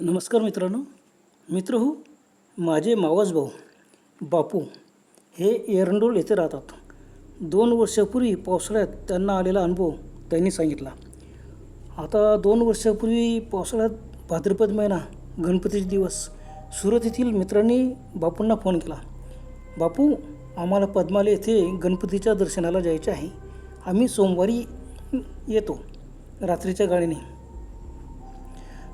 नमस्कार मित्रांनो. मित्र हो माझे मावस भाऊ बापू हे एरंडोल येथे राहतात. दोन वर्षापूर्वी पावसाळ्यात त्यांना आलेला अनुभव त्यांनी सांगितला. आता दोन वर्षापूर्वी पावसाळ्यात भाद्रपद महिना गणपतीचे दिवस सुरत येथील मित्रांनी बापूंना फोन केला. बापू आम्हाला पद्माले येथे गणपतीच्या दर्शनाला जायचे आहे. आम्ही सोमवारी येतो. रात्रीच्या गाडीने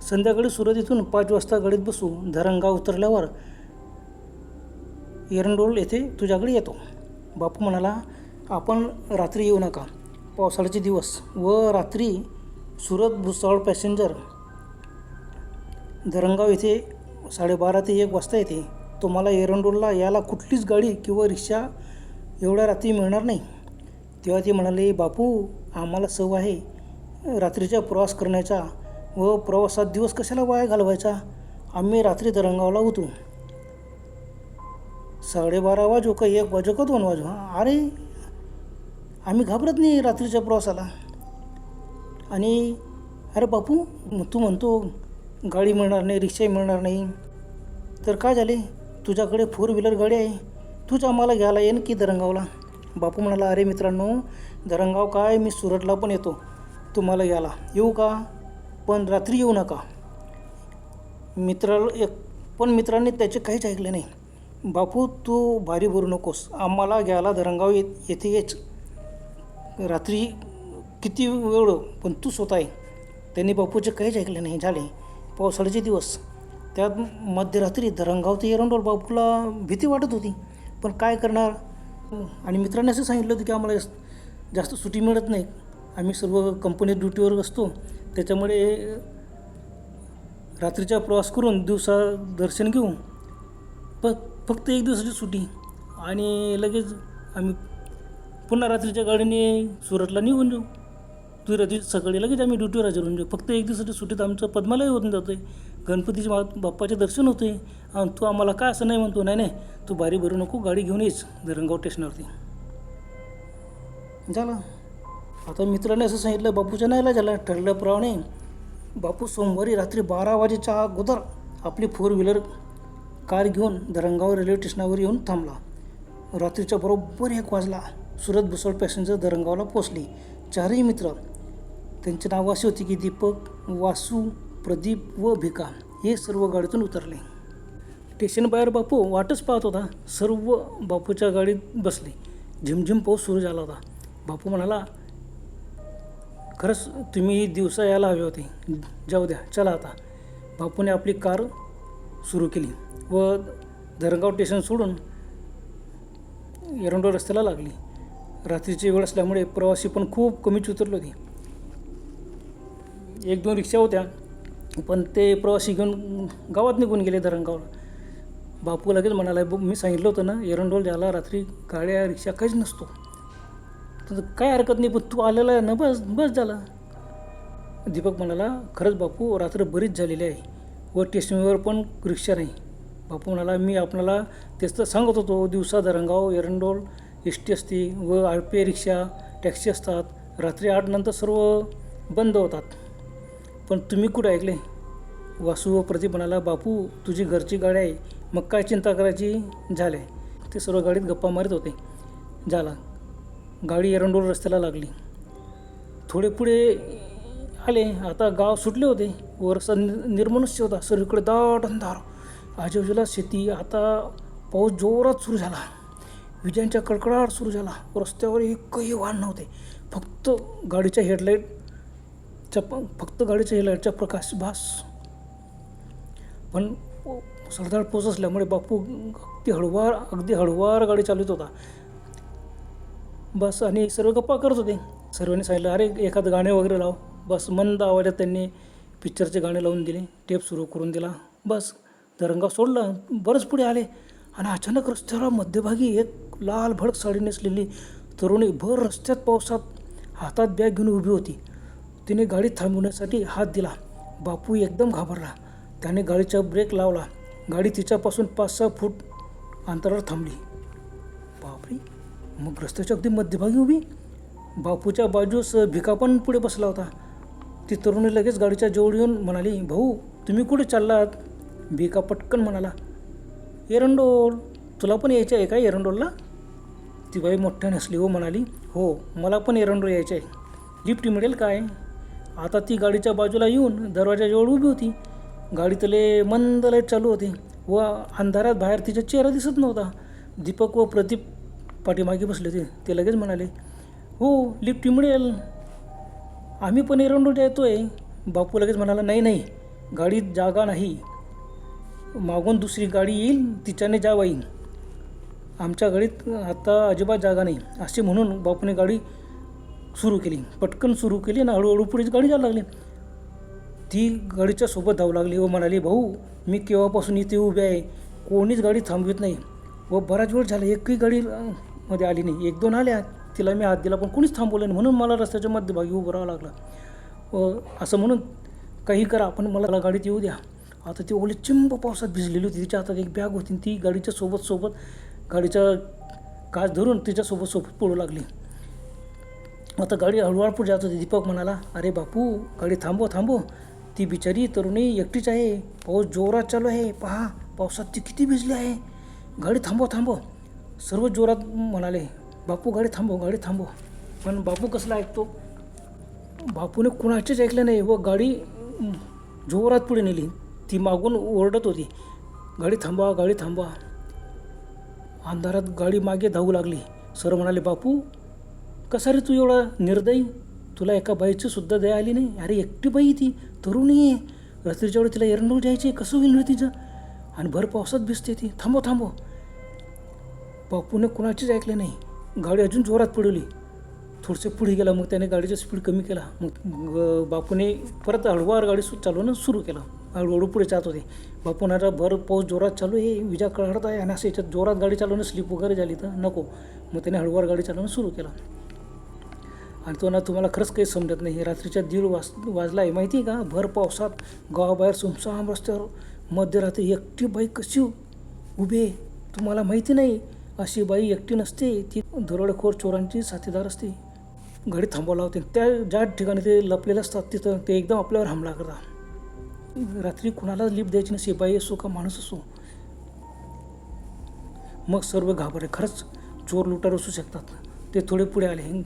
संध्याकाळी सुरत इथून पाच वाजता गाडीत बसू धरणगाव उतरल्यावर एरंडोल येथे तुझ्याकडे येतो. बापू म्हणाला आपण रात्री येऊ नका. पावसाळ्याचे दिवस व रात्री सुरत भुसावळ पॅसेंजर धरणगाव येथे साडेबारा ते एक वाजता येते. तुम्हाला एरंडोलला यायला कुठलीच गाडी किंवा रिक्षा एवढ्या रात्री मिळणार नाही. तेव्हा ते म्हणाले बापू आम्हाला सव आहे. रात्रीचा प्रवास करण्याचा व प्रवासात दिवस कशाला वाया घालवायचा? आम्ही रात्री तरंगावला होतो. साडेबारा वाजो का एक वाजो का दोन वाजो? अरे आम्ही घाबरत नाही रात्रीच्या प्रवासाला. आणि अरे बापू मग तू म्हणतो गाडी मिळणार नाही रिक्षा मिळणार नाही. तर काय झाले? तुझ्याकडे फोर व्हीलर गाडी आहे. तूच आम्हाला घ्यायला येईन की दरंगावला. बापू म्हणाला अरे मित्रांनो दरंगाव काय? मी सुरतला पण येतो. तुम्हाला घ्यायला. येऊ का? पण रात्री येऊ नका. मित्राला एक पण मित्रांनी त्याचे काहीच ऐकले नाही. बापू तू भारी भरू नकोस. आम्हाला घ्यायला धरंगाव येत येथे येच. रात्री किती वेळ पण तू स्वतः आहे त्यांनी बापूचे काहीच ऐकले नाही. झाले. पावसाळ्याचे दिवस. त्यात मध्यरात्री धरणगाव ते एरंडोल बापूला भीती वाटत होती. पण काय करणार? आणि मित्रांनी असं सांगितलं होतं की आम्हाला जास्त- जास्त मिळत नाही. आम्ही सर्व कंपनी ड्युटीवर असतो. त्याच्यामुळे रात्रीचा प्रवास करून दिवसा दर्शन घेऊ प फक्त एक दिवसाची सुट्टी. आणि लगेच आम्ही पुन्हा रात्रीच्या गाडीने सुरतला निघून जाऊ. तू रात्री सकाळी लगेच आम्ही ड्युटीवर हजर होऊन जाऊ. फक्त एक दिवसाच्या सुट्टीत आमचं पद्मालय होऊन जातं आहे गणपतीचे मा बाप्पाचे दर्शन होते. आणि तू आम्हाला काय असं नाही म्हणतो. नाही नाही. तू भारी भरू नको. गाडी घेऊन येच. धरणगाव स्टेशनवरती झालं. आता मित्राने असं सांगितलं बापूच्या नाहीला झाला ठरल्याप्रमाणे बापू सोमवारी रात्री बारा वाजेच्या अगोदर आपली फोर व्हीलर कार घेऊन दरंगाव रेल्वे स्टेशनावर येऊन थांबला. रात्रीच्या बरोबर एक वाजला. सुरत भुसळ पॅसेंजर दरंगावला पोचली चारही मित्र त्यांची नावं अशी होती की दीपक वासू प्रदीप व भिका हे सर्व गाडीतून उतरले. स्टेशन बाहेर बापू वाटच पाहत होता. सर्व बापूच्या गाडीत बसले. झिमझिम पाऊस सुरू झाला होता. बापू म्हणाला खरंच तुम्ही दिवसा यायला हवे होते. जाऊ द्या चला आता. बापूने आपली कार सुरू केली व धरणगाव स्टेशन सोडून एरंडो रस्त्याला लागली. रात्रीची वेळ असल्यामुळे प्रवासी पण खूप कमीच उतरले होते. एक दोन रिक्षा होत्या पण ते प्रवासी घेऊन गावात निघून गेले धरणगावला. बापू लगेच म्हणाला "ब- मी सांगितलं होतं ना एरंडोल जायला रात्री गाड्या रिक्षा काहीच नसतो. तर काय हरकत नाही पण तू आलेला आहे ना बस बस झाला. दीपक म्हणाला खरंच बापू रात्र बरीच झालेली आहे. व स्टेशनवर पण रिक्षा नाही. बापू म्हणाला मी आपणाला तेच तर सांगत होतो दिवसा धरणगाव एरंडोल एस टी असते व आर पी आय रिक्षा टॅक्सी असतात. रात्री आठ नंतर सर्व बंद होतात. पण तुम्ही कुठे ऐकले? वासू व प्रदीप म्हणाला बापू तुझी घरची गाडी आहे. मग काय चिंता करायची? झाले. ते सर्व गाडीत गप्पा मारत होते. झाला. गाडी एरंडोल रस्त्याला लागली. थोडे पुढे आले. आता गाव सुटले होते. वरसा रस्ता नि- निर्मनुष्य होता. सर्वीकडे दाट अंधार. आजूबाजूला शेती. आता पाऊस जोरात सुरू झाला. विजांच्या कडकडाट सुरू झाला. रस्त्यावर एकही वाहन नव्हते. फक्त गाडीच्या हेडलाईटच्या प फक्त गाडीच्या हेडलाईटचा प्रकाश भास पण सरदार पोच असल्यामुळे बापू अगदी हळूवार अगदी हळूवार गाडी चालवत होता. बस आणि सर्व गप्पा करत होते. सर्वांनी सांगितलं अरे एखादं गाणे वगैरे लाव. बस मंद आवाजात त्यांनी पिक्चरचे गाणे लावून दिले. टेप सुरू करून दिला. बस तरंगा सोडला. बरंच पुढे आले. आणि अचानक रस्त्याला मध्यभागी एक लाल भडक साडी नेसलेली तरुणी भर रस्त्यात पावसात हातात बॅग घेऊन उभी होती. तिने गाडी थांबवण्यासाठी हात दिला. बापू एकदम घाबरला. त्याने गाडीचा ब्रेक लावला. गाडी तिच्यापासून पाच सहा फूट अंतरावर थांबली. बापरे! मग रस्त्याच्या अगदी मध्यभागी उभी. बापूच्या बाजूस भिका पण पुढे बसला होता. ती तरुणी लगेच गाडीच्या जवळ येऊन म्हणाली भाऊ तुम्ही कुठे चाललात? भिका पटकन म्हणाला एरंडोल. तुला पण यायचं आहे का एरंडोलला? ती बाई मोठ्याने नसली हो म्हणाली हो मला पण एरंडोल यायचं आहे. लिफ्ट मिळेल काय? आता ती गाडीच्या बाजूला येऊन दरवाजाजवळ उभी होती. गाडीतले मंद लाइट चालू होती व अंधारात बाहेर तिचा चेहरा दिसत नव्हता. दीपक व प्रदीप पाठीमागे बसले होते ते लगेच म्हणाले हो लिफ्ट मिळेल. आम्ही पण एरंडोल येतो आहे बापू लगेच म्हणाला नाही नाही गाडीत जागा नाही. मागून दुसरी गाडी येईल तिच्याने जावा येईल. आमच्या गाडीत आता अजिबात जागा नाही. असे म्हणून बापूने गाडी सुरू केली. पटकन सुरू केली आणि हळूहळू पुढे गाडी जायला लागली. ती गाडीच्या सोबत धावू लागली व म्हणाली भाऊ मी केव्हापासून इथे उभे आहे? कोणीच गाडी थांबवित नाही. व बराच वेळ झाला एकही गाडी मध्ये आली नाही. एक दोन आल्या तिला मी हात दिला पण कोणीच थांबवलं नाही. म्हणून मला रस्त्याच्या मध्यभागी उभं राहावं लागलं. व असं म्हणून काही करा आपण मला गाडीत येऊ द्या. आता ती ओली चिंब पावसात भिजलेली होती. तिच्या हातात एक बॅग होती. ती गाडीच्या सोबत सोबत गाडीचा काच धरून तिच्यासोबत सोबत पडू लागली. आता गाडी हळूहळू पुढे जात होती. दीपक म्हणाला अरे बापू गाडी थांबव थांबव. ती बिचारी तरुणी एकटीच आहे. पाऊस जोरात चालू आहे. पहा पावसात ती किती भिजली आहे. गाडी थांबव थांबव. सर्व जोरात म्हणाले बापू गाडी थांबव गाडी थांबव. पण बापू कसला ऐकतो? बापूने कुणाचेच ऐकलं नाही व गाडी जोरात पुढे नेली. ती मागून ओरडत होती गाडी थांबवा गाडी थांबवा. अंधारात गाडी मागे धावू लागली. सर म्हणाले बापू कसा रे तू एवढा निर्दयी? तुला एका बाईची सुद्धा दया आली नाही? अरे एकटी बाई ती तरुणी आहे. रात्रीच्या वेळी तिला एरंडोल जायची कसं होईल ना तिचं? आणि भर पावसात भिजते ती. थांबव थांबव. बापूनं कुणाचीच ऐकले नाही. गाडी अजून जोरात पडवली थोडंसं पुढे गेला मग त्याने गाडीचा स्पीड कमी केला. मग बापूने परत हळूवार गाडी सु चालवणं सुरू केलं. हळूहळू पुढे जात होते. बापून आता भर पाऊस जोरात चालू आहे विजा कळत आहे आणि असं याच्यात जोरात गाडी चालवणं स्लिप वगैरे झाली तर नको. मग त्याने हळूवार गाडी चालवणं सुरू केलं. आणि तो ना तुम्हाला खरंच काही समजत नाही. रात्रीच्या दीड वाज वाजला आहे. माहिती आहे का? भर पावसात गावाबाहेर सुमसाम रस्त्यावर मध्यरात्री एकटी बाईक कशी उभी आहे? तुम्हाला माहिती नाही. अशी बाई एकटी नसते ती दरोडेखोर चोरांची साथीदार असते. घडी थांबवला होते. त्या ज्या ठिकाणी ते लपलेले असतात तिथं ते एकदम आपल्यावर हमला करतात. रात्री कुणाला लिप द्यायची नसते बाई असो का माणूस असो. मग सर्व घाबरले. खरंच चोर लुटार असू शकतात. ते थोडे पुढे आले.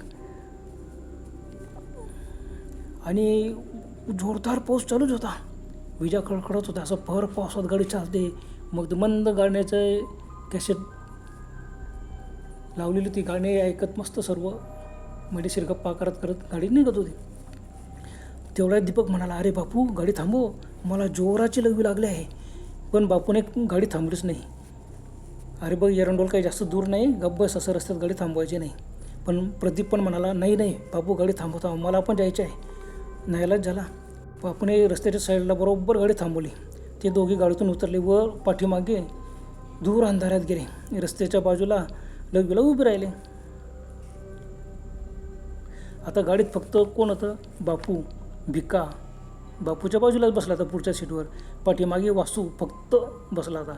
आणि जोरदार पाऊस चालूच होता. विजा कडकडत होता. असं भर पावसात गाडी चालते. मग मंद गाण्याचं कॅसेट लावलेली ती गाणी ऐकत मस्त सर्व. म्हणजे मजेशीर गप्पा करत करत गाडी निघत होती. तेवढ्या दीपक म्हणाला अरे बापू गाडी थांबव. मला जोराची लगवी लागली आहे. पण बापूने गाडी थांबलीच नाही. अरे बघ एरंडोल काही जास्त दूर नाही. गब्बस असं रस्त्यात गाडी थांबवायची नाही. पण प्रदीप पण म्हणाला नाही नाही. बापू गाडी थांबवता. मला पण जायचं आहे. नाहीलाच झाला. बापूने रस्त्याच्या साईडला बरोबर गाडी थांबवली. ते दोघे गाडीतून उतरले व पाठीमागे दूर अंधारात गेले. रस्त्याच्या बाजूला लगवीला उभे राहिले. आता गाडीत फक्त कोण होतं? बापू भिका बापूच्या बाजूलाच बसला होता पुढच्या सीटवर. पाठीमागे वासू फक्त बसला होता.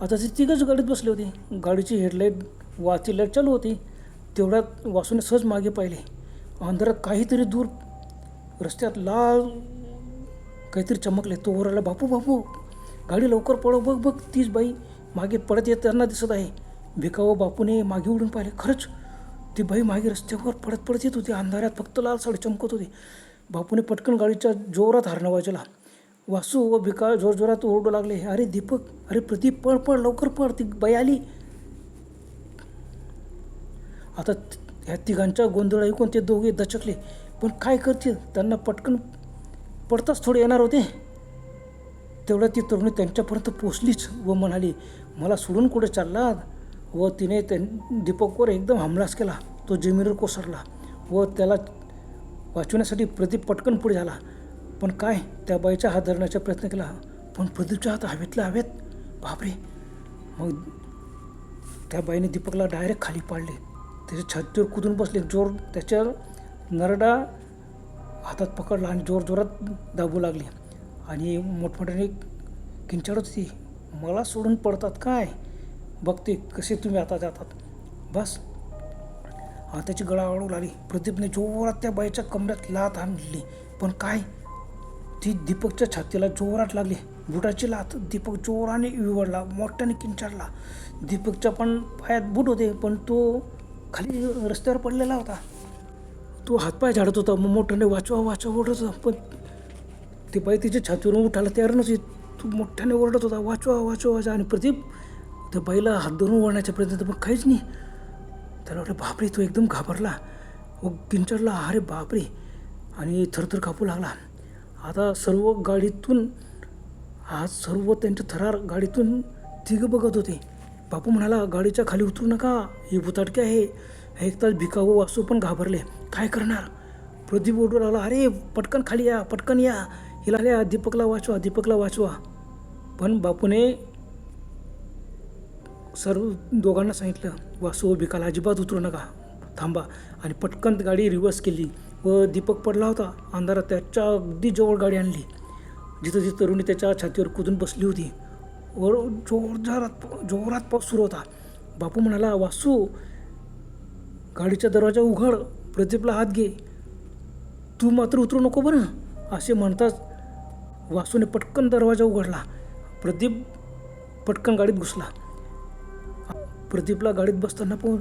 आता ते तिघच गाडीत बसले होते. गाडीची हेडलाईट वाची लाइट चालू होती. तेवढ्यात वासूने सहज मागे पाहिले. अंधारात काहीतरी दूर रस्त्यात लाल काहीतरी चमकले. तो ओरडला बापू बापू गाडी लवकर पळव. बघ बघ तीच बाई मागे पडत येताना दिसत आहे. भिका बापूने मागे उडून पाहिले. खरंच ती बाई मागे रस्त्यावर पडत पडत येत होती. अंधारात फक्त लाल साडी चमकत होती. बापूने पटकन गाडीच्या जोरात हारणं वाजवला वासू व भिका जोरजोरात ओरडू लागले. अरे दीपक अरे प्रदीप पळ पळ लवकर पळ. ती बाई आली. आता ह्या तिघांच्या गोंधळ ऐकून ते दोघे दचकले. पण काय करतील? त्यांना पटकन पडताच थोडे येणार होते. तेवढ्या ती तरुणी त्यांच्यापर्यंत पोचलीच व म्हणाली मला सोडून कुठे चाललात? व तिने त्यां दीपकवर एकदम हमलाच केला. तो जमिनीवर कोसळला व त्याला वाचवण्यासाठी प्रदीप पटकन पुढे झाला पण काय? त्या बाईचा हात धरण्याचा प्रयत्न केला. पण प्रदीपच्या हात हवेतल्या हवेत. बापरे! मग त्या बाईने दीपकला डायरेक्ट खाली पाडले. त्याच्या छातीवर कुदून बसले. जोर त्याच्या नरडा हातात पकडला आणि जोर जोरात दाबू लागली. आणि मोठमोठ्याने किंचाळत होती मला सोडून पडतात काय? बघते कसे तुम्ही आता जातात. बस. हाताची गळा अडवू लागली. प्रदीपने जोरात त्या बाईच्या कमऱ्यात लात आणली. पण काय? ती दीपकच्या छातीला जोरात लागली. बुटाची लात दीपक जोराने विवडला मोठ्याने किंचारला. दीपकच्या पण पायात बूट होते पण तो खाली रस्त्यावर पडलेला होता. तो हातपाय झाडत होता मग मोठ्याने वाचवा वाचवा ओढत होता. पण ती बाई तिच्या छातीवरून उठायला तयार नव्हती. तो मोठ्याने ओरडत होता वाचवा वाचवा वाचा आणि प्रदीप त्या बाईला हात धरून वळण्याच्या प्रयत्न तर पण काहीच नाही. त्याला वाटलं बापरे तो एकदम घाबरला. व किंचडला अरे बापरे. आणि थरथर कापू लागला. आता सर्व गाडीतून आज सर्व त्यांच्या थरार गाडीतून तिघं बघत होते. बापू म्हणाला गाडीच्या खाली उतरू नका हे भुताटके आहे. हे एक तास भिकावं वासू पण घाबरले. काय करणार? प्रदीप ओढू लागला अरे पटकन खाली या पटकन या. हिला या दीपकला वाचवा दीपकला वाचवा. पण बापूने सर्व दोघांना सांगितलं वासू भिकाला अजिबात उतरू नका. थांबा. आणि पटकन गाडी रिव्हर्स केली व दीपक पडला होता. अंधारात त्याच्या अगदी जवळ गाडी आणली. जिथं ती तरुणी त्याच्या छातीवर कुदून बसली होती. वर जोरदारात जोरात पाऊस सुरू होता. बापू म्हणाला वासू गाडीचा दरवाजा उघड. प्रदीपला हात घे. तू मात्र उतरू नको बरं. असे म्हणताच वासूने पटकन दरवाजा उघडला. प्रदीप पटकन गाडीत घुसला. प्रदीपला गाडीत बसताना पण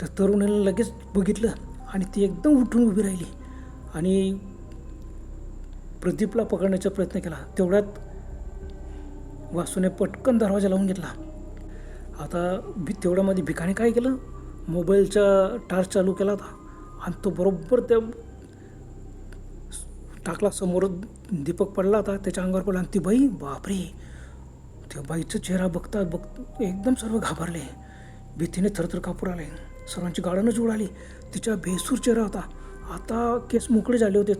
त्या तरुणाने लगेच बघितलं आणि ती एकदम उठून उभी राहिली. आणि प्रदीपला पकडण्याचा प्रयत्न केला. तेवढ्यात वासूने पटकन दरवाजा लावून घेतला. आता भि तेवढ्यामध्ये भिकाने काय केलं? मोबाईलचा टार्च चालू केला होता. आणि तो बरोबर त्या टाकला. समोर दीपक पडला होता. त्याच्या अंगावर पडला आणि ती बाई बापरे! त्या बाईचा चेहरा बघता बघ एकदम सर्व घाबरले. भीतीने थरथर कापूर आले. सर्वांची गाडनच उडाली तिचा बेसूर चेहरा होता. आता केस मोकळे झाले होते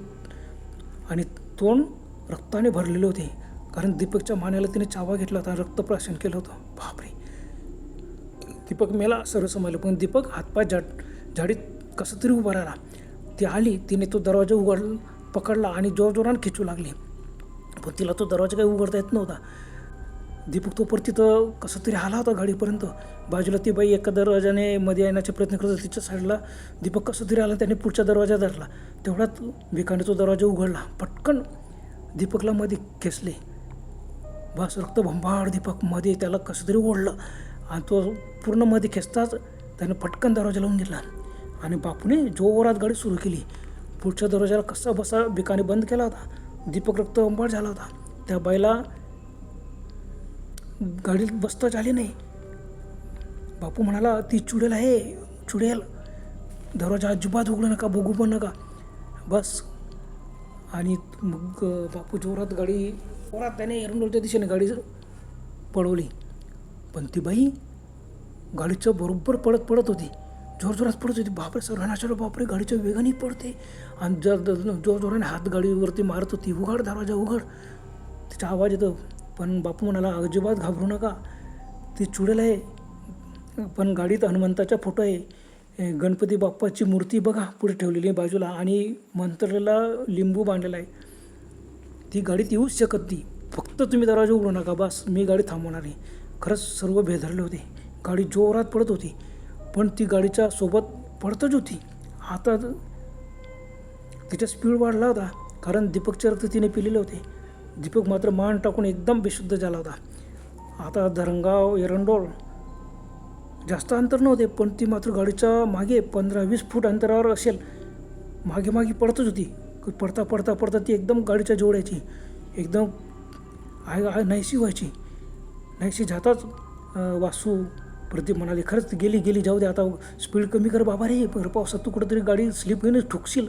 आणि तोंड रक्ताने भरलेले होते. कारण दीपकच्या मानेला तिने चावा घेतला होता. रक्तप्राशन केलं होतं. बापरे. दीपक मेला सर्व समजलं. पण दीपक हातपाय झाड झाडीत कसं तरी उभा राहिला. ती आली. तिने तो दरवाजा उघड पकडला आणि जोरजोरानं खिचू लागली. पण तिला तो दरवाजा काही उघडता येत नव्हता. दीपक तो तिथं कसं तरी आला होता गाडीपर्यंत. बाजूला ती बाई एका दरवाजाने मध्ये येण्याचा प्रयत्न करत होती. तिच्या साईडला दीपक कसं तरी आला त्याने पुढच्या दरवाजा धरला. तेवढ्यात भिकाने तो दरवाजा उघडला. पटकन दीपकला मध्ये खेचले. बस रक्तभंबाळ दीपकमध्ये त्याला कसं तरी ओढलं आणि तो पूर्णमध्ये खेचताच त्याने पटकन दरवाजा लावून घेतला. आणि बापूने जोरात गाडी सुरू केली. पुढच्या दरवाजाला कसा बसा भिकाने बंद केला होता. दीपक रक्तभंबाळ झाला होता. त्या बाईला गाडीत बसताच आली नाही. बापू म्हणाला ती चुडेल आहे चुडेल. दरवाजा अजिबात उघडू नका बघू पण नका. बस. आणि मग बापू जोरात गाडी जोरात त्याने एरंडोलच्या दिशेने गाडी पळवली. पण ती बाई गाडीचं बरोबर पडत पडत होती. जोरजोरात पडत होती. बापरे सर्वांना बापरे गाडीच्या वेगाने पडते आणि जर जोरजोराने हात गाडीवरती मारत होती उघड दरवाजा उघड. तिचा आवाज येतो पण बापू म्हणाला अजिबात घाबरू नका. ती चुडेल आहे. पण गाडीत हनुमंताचा फोटो आहे. गणपती बाप्पाची मूर्ती बघा पुढे ठेवलेली आहे बाजूला आणि मंत्रला लिंबू बांधलेला आहे. ती गाडीत येऊच शकत नाही. फक्त तुम्ही दरवाजा उघडू नका बस. मी गाडी थांबवणार आहे. खरंच सर्व भेदरले होते. गाडी जोरात पडत होती पण ती गाडीच्या सोबत पडतच होती. आता तिचा स्पीड वाढला होता कारण दीपकचे रक्त तिने पिलेले होते. दीपक मात्र मान टाकून एकदम बेशुद्ध झाला होता. आता धरणगाव एरंडोल जास्त अंतर नव्हते पण ती मात्र गाडीच्या मागे पंधरा वीस फूट अंतरावर असेल. मागे मागे पडतच होती. पडता पडता पडता ती एकदम गाडीच्या जोड्याची एकदम आय आय नाहीशी व्हायची. नाहीशी जाताच वासू प्रदीप म्हणाले खरंच गेली गेली जाऊ दे आता स्पीड कमी कर बाबा रे भर पावसात तू कुठंतरी गाडी स्लिप घेऊनच ठोकशील.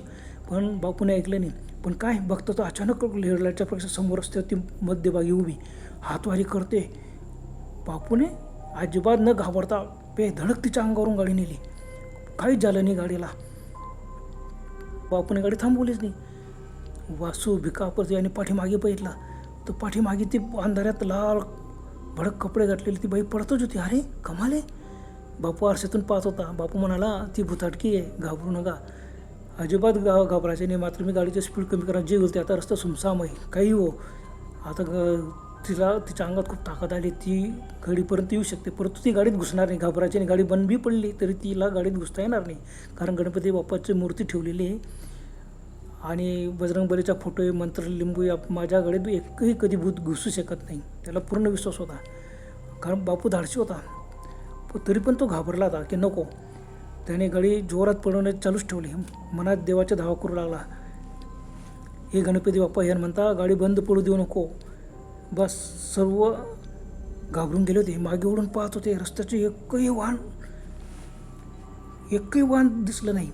पण बापूने ऐकलं नाही. पण काय? बघतो तो अचानक हेडलाईटच्या पेक्षा समोर असते ती मध्यभागी उभी. हातवारी करते. बापूने अजिबात न घाबरता पे धडक तिच्या अंगावरून गाडी नेली. काहीच झालं नाही गाडीला. बापूने गाडी थांबवलीच नाही. वासू भिकापरती आणि पाठीमागे बघितला. तर पाठीमागे ती अंधाऱ्यात लाल भडक कपडे घातलेली ती बाई पडतच होती. अरे कमाले बापू आरशातून पाहत होता. बापू म्हणाला ती भुताटकी आहे. घाबरू नका. अजिबात गा घाबरायचे नाही. मात्र मी गाडीची स्पीड कमी करा. जे होईल ते आता रस्ता सुमसाम आहे काही हो. आता ग तिला तिच्या अंगात खूप ताकद आली. ती गाडीपर्यंत येऊ शकते. परंतु ती गाडीत घुसणार नाही. घाबरायची नाही. गाडी बंद बी पडली तरी तिला गाडीत घुसता येणार नाही. कारण गणपती बाप्पाची मूर्ती ठेवलेली आहे. आणि बजरंगबलीचा फोटो आहे. मंत्र लिंबू या माझ्या गाडीत एकही कधी भूत घुसू शकत नाही. त्याला पूर्ण विश्वास होता. कारण बापू धाडशी होता. तरी पण तो घाबरला होता की नको. त्याने गाडी जोरात पडवणे चालूच ठेवली. मनात देवाचा धावा करू लागला. हे गणपती बाप्पा यान म्हणता गाडी बंद पडू देऊ नको. बस. सर्व घाबरून गेले होते. मागे उडून पाहत होते रस्त्याचे एकही वाहन एकही वाहन दिसलं नाही.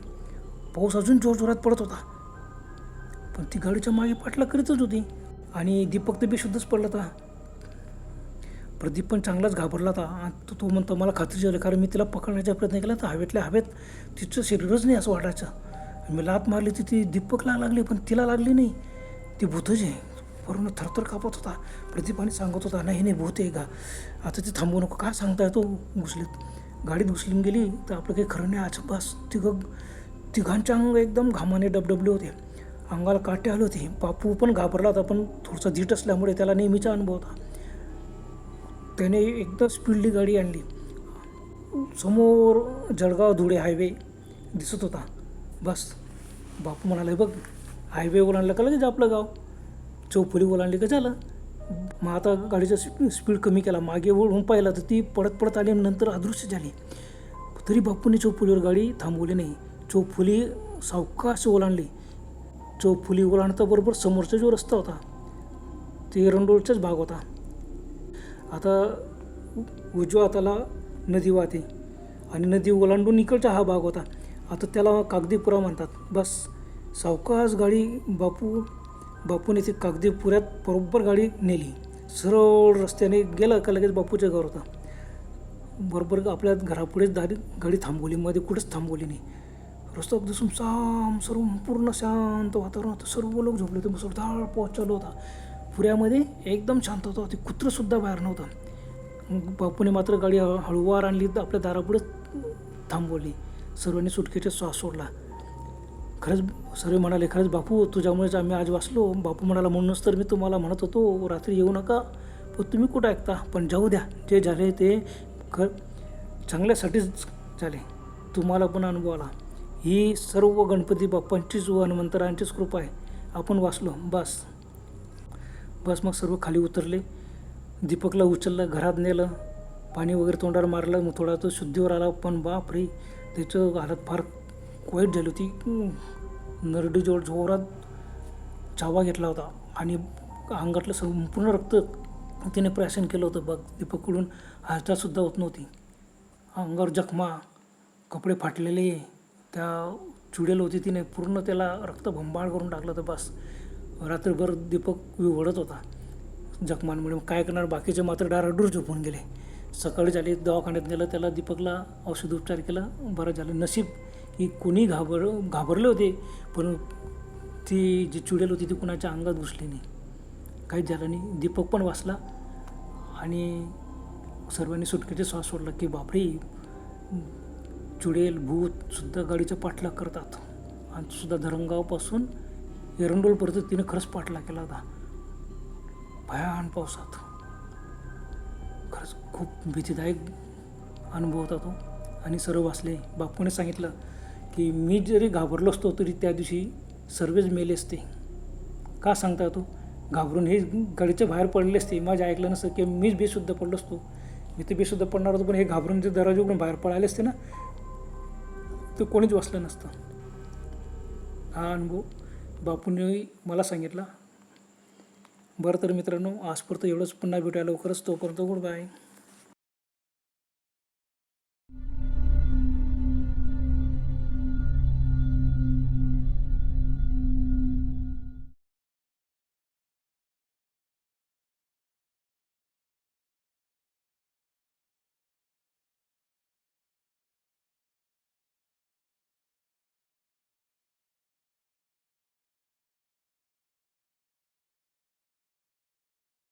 पाऊस अजून जोर जोरात पडत होता. पण ती गाडीच्या मागे पाठला करीतच होती. आणि दीपक तर बेशुद्धच पडला होता. प्रदीप पण चांगलाच घाबरला होता. तो तो म्हणतो मला खात्री झाली कारण मी तिला पकडण्याचा प्रयत्न केला तर हवेतल्या हवेत तिचं शरीरच नाही असं वाटायचं मी लात मारली ती ती दीपकला लागली पण तिला लागली नाही. ती भूतच आहे वरून थरथर कापत होता. प्रदीपाने सांगत होता नाही नाही भूत आहे का? आता ते थांबू नको. काय सांगताय तो घुसलीत. गाडीत घुसलीन गेली तर आपलं काही खरं नाही. आज बस तिघं तिघांचे अंग एकदम घामाने डबडबले होते. अंगाला काटे आले होते. बापू पण घाबरला होता पण थोडासा धीट असल्यामुळे त्याला नेहमीचा अनुभव होता. त्याने एकदम स्पीडली गाडी आणली. समोर जळगाव धुळे हायवे दिसत होता. बस. बापू म्हणाले बघ हायवे ओलांडला का लगेच आपलं गाव? चौफुली ओलांडली का झालं? मग आता गाडीचा स्पी स्पीड कमी केला. मागे वळून पाहिला तर ती पडत पडत आली नंतर अदृश्य झाली. तरी बापूने चौफुलीवर गाडी थांबवली नाही. चौफुली सावकाश ओलांडली चौफुली ओलांडता बरोबर समोरचा जो रस्ता होता ते एरंडोळचाच भाग होता. आता उजव्या हाताला नदी वाहते आणि नदी ओलांडून इकडचा हा भाग होता. आता त्याला कागदीपुरा म्हणतात. बस सावकाश गाडी बापू बापूने ती कागदीपुऱ्यात बरोबर गाडी नेली. सरळ रस्त्याने गेलं का लगेच बापूचं घर होता. बरोबर आपल्या घरापुढेच दारी गाडी थांबवली. मध्ये कुठेच थांबवली नाही. रस्ता दिसून साम सर्व पूर्ण शांत वातावरण होतं. सर्व लोक झोपले होते. मुसळधार पाऊस चालू होता. पुऱ्यामध्ये एकदम शांत होतं. ते कुत्रंसुद्धा बाहेर नव्हतं. बापूने मात्र गाडी हळ- हळूवार आणली तर आपल्या दारापुढेच थांबवली. सर्वांनी सुटकेचा श्वास सोडला. खरंच सर्व म्हणाले खरंच बापू तुझ्यामुळेच आम्ही आज वाचलो. बापू म्हणाला म्हणूनच तर मी तुम्हाला म्हणत होतो रात्री येऊ नका. पण तुम्ही कुठं ऐकता? पण जाऊ द्या. जे झाले ते ख चांगल्यासाठीच झाले. तुम्हाला पण अनुभव आला. ही सर्व गणपती बाप्पांचीच व हनुमंतरांचीच कृपा आहे. आपण वाचलो. बस. बस मग सर्व खाली उतरले. दीपकला उचललं घरात नेलं. पाणी वगैरे तोंडावर मारलं. मग थोडा तो शुद्धीवर आला. पण बाप रे त्याचं हालत फार वाईट झाली होती. नरडी जोड जोरात चावा घेतला होता. आणि अंगातलं संपूर्ण रक्त तिने प्राशन केलं होतं. बघ दीपककडून हालचालसुद्धा होत नव्हती. अंगावर जखमा कपडे फाटलेले त्या चुडेल होती तिने पूर्ण त्याला रक्त भंबाळ करून टाकलं होतं. बस. रात्रभर दीपक विवडत होता. जखमांमुळे म्हणून काय करणार? बाकीचे मात्र डाराडूर झोपून गेले. सकाळी झाले दवाखान्यात नेलं त्याला दीपकला औषधोपचार केला. बरं झालं. नशीब की कोणी घाबर घाबरले होते पण ती जी चुडेल होती ती कुणाच्या अंगात घुसली नाही. काहीच झालं नाही. दीपक पण वाचला आणि सर्वांनी सुटकेचे श्वास सोडला की बापरे चुडेल भूतसुद्धा गाडीचा पाठलाग करतात. आणि सुद्धा धरणगावपासून एरंडोलपर्यंत तिने खरंच पाठला केला होता. भयान पावसात. खरंच खूप भीतीदायक अनुभव होता तो. आणि सर्व वाचले. बापूने सांगितलं की मी जरी घाबरलो असतो तरी त्या दिवशी सर्वच मेले असते. का सांगता तो? घाबरून हे गाडीच्या बाहेर पडले असते. माझ्या ऐकलं नसतं की मीच बेशुद्ध पडलो असतो. मी तर बेशुद्ध पडणार होतो पण हे घाबरून जे दरवाजे उघडून बाहेर पडायले असते ना ते कोणीच वाचलं नसतं. हा अनुभव बापूंनी मला सांगितला. बरं तर मित्रांनो आजपर्यंत एवढंच. पुन्हा भेटायला लवकरच. तोपर्यंत गुड बाय.